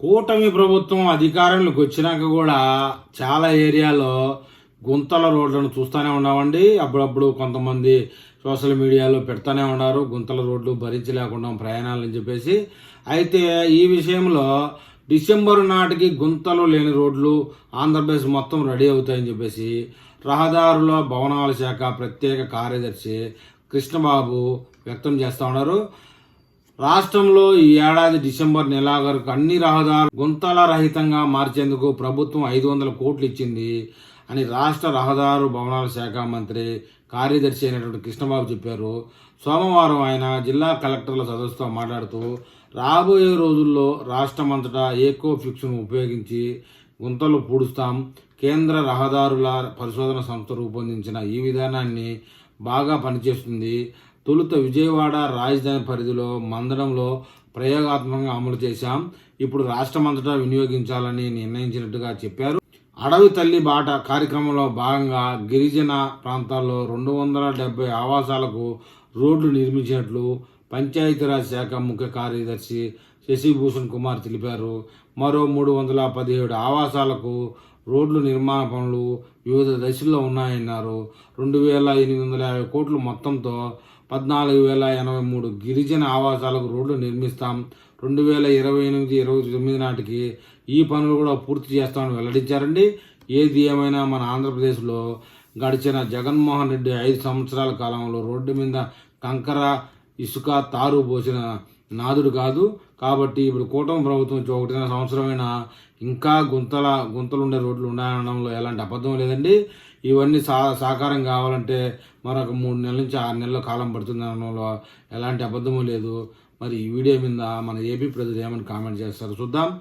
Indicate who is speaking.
Speaker 1: కూటమి ప్రభుత్వం అధికారంలోకి వచ్చినాక కూడా చాలా ఏరియాలో గుంతల రోడ్లను చూస్తూనే ఉన్నామండి. అప్పుడప్పుడు కొంతమంది సోషల్ మీడియాలో పెడతానే ఉన్నారు. గుంతల రోడ్లు భరించలేకుండా ప్రయాణాలని చెప్పేసి. అయితే ఈ విషయంలో డిసెంబర్ నాటికి గుంతలు లేని రోడ్లు ఆంధ్రప్రదేశ్ మొత్తం రెడీ అవుతాయని చెప్పేసి రహదారుల భవనాల శాఖ ప్రత్యేక కార్యదర్శి కృష్ణబాబు వ్యక్తం చేస్తూ ఉన్నారు. రాష్ట్రంలో ఈ ఏడాది డిసెంబర్ నెలాఖరుకు అన్ని రహదారులు గుంతల రహితంగా మార్చేందుకు ప్రభుత్వం ఐదు వందల కోట్లు ఇచ్చింది అని రాష్ట్ర రహదారు భవనాల శాఖ మంత్రి కార్యదర్శి అయినటువంటి కృష్ణబాబు చెప్పారు. సోమవారం ఆయన జిల్లా కలెక్టర్ల సదస్సుతో మాట్లాడుతూ రాబోయే రోజుల్లో రాష్ట్రమంతటా ఏకో ఫిక్స్ను ఉపయోగించి గుంతలు పూడుస్తాం. కేంద్ర రహదారుల పరిశోధన సంస్థ రూపొందించిన ఈ విధానాన్ని బాగా పనిచేస్తుంది. తొలుత విజయవాడ రాజధాని పరిధిలో మందడంలో ప్రయోగాత్మకంగా అమలు చేశాం. ఇప్పుడు రాష్ట్రమంతటా వినియోగించాలని నిర్ణయించినట్టుగా చెప్పారు. అడవి తల్లి బాట కార్యక్రమంలో భాగంగా గిరిజన ప్రాంతాల్లో రెండు వందల డెబ్బై ఆవాసాలకు రోడ్లు నిర్మించినట్లు పంచాయతీరాజ్ శాఖ ముఖ్య కార్యదర్శి శశిభూషణ్ కుమార్ తెలిపారు. మరో మూడు వందల పదిహేడు ఆవాసాలకు రోడ్లు నిర్మాణ పనులు వివిధ దశల్లో ఉన్నాయన్నారు. రెండు వేల ఎనిమిది వందల యాభై కోట్లు మొత్తంతో పద్నాలుగు వేల ఎనభై మూడు గిరిజన ఆవాసాలకు రోడ్లు నిర్మిస్తాం. రెండు వేల ఇరవై ఎనిమిది ఇరవై తొమ్మిది నాటికి ఈ పనులు కూడా పూర్తి చేస్తామని వెల్లడించారండి. ఏది ఏమైనా మన ఆంధ్రప్రదేశ్లో గడిచిన జగన్మోహన్ రెడ్డి ఐదు సంవత్సరాల కాలంలో రోడ్డు మీద కంకర ఇసుక తారు పోసిన నాదుడు కాదు. కాబట్టి ఇప్పుడు కూటమి ప్రభుత్వం ఒకటిన్నర సంవత్సరమైన ఇంకా గుంతల గుంతలు ఉండే రోడ్లు ఉన్నాయనడంలో ఎలాంటి అబద్ధం లేదండి. ఇవన్నీ సా సాకారం కావాలంటే మరొక మూడు నెలల నుంచి ఆరు నెలల కాలం పడుతుంది అనడంలో ఎలాంటి అబద్ధము లేదు. మరి ఈ వీడియో మీద మన ఏపీ ప్రజలు ఏమని కామెంట్ చేస్తారు చూద్దాం.